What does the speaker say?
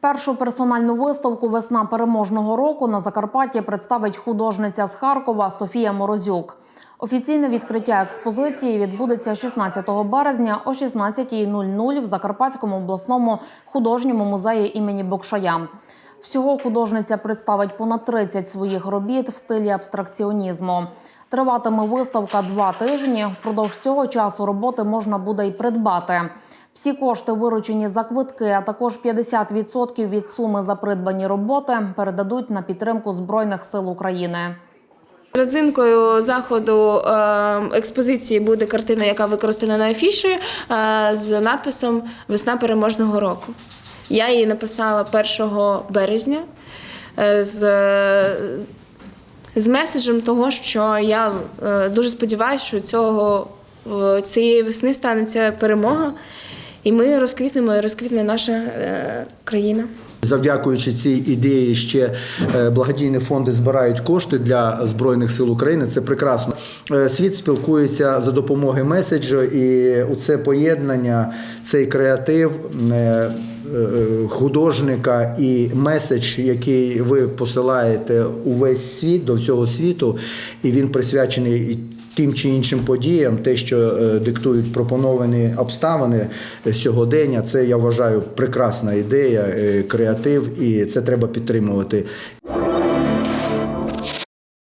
Першу персональну виставку Весна переможного року на Закарпатті представить художниця з Харкова Софія Морозюк. Офіційне відкриття експозиції відбудеться 16 березня о 16.00 в Закарпатському обласному художньому музеї імені Бокшая. Всього художниця представить понад 30 своїх робіт в стилі абстракціонізму. Триватиме виставка два тижні. Впродовж цього часу роботи можна буде й придбати. Всі кошти, виручені за квитки, а також 50% від суми за придбані роботи, передадуть на підтримку Збройних сил України. Родзинкою заходу е, експозиції буде картина, яка використана на афіші е, з надписом Весна переможного року. Я її написала 1 березня е, з, з меседжем того, що я е, дуже сподіваюся, що цього, е, цієї весни станеться перемога, і ми розквітнемо, розквітне наша країна. Завдякуючи цій ідеї, ще е, благодійні фонди збирають кошти для збройних сил України. Це прекрасно. Е, Світ спілкується за допомогою меседжу, і у це поєднання, цей креатив. е, Художника і меседж, який ви посилаєте у весь світ до всього світу, і він присвячений тим чи іншим подіям, те, що е, диктують пропоновані обставини е, сьогодення, це я вважаю прекрасна ідея, е, креатив, і це треба підтримувати.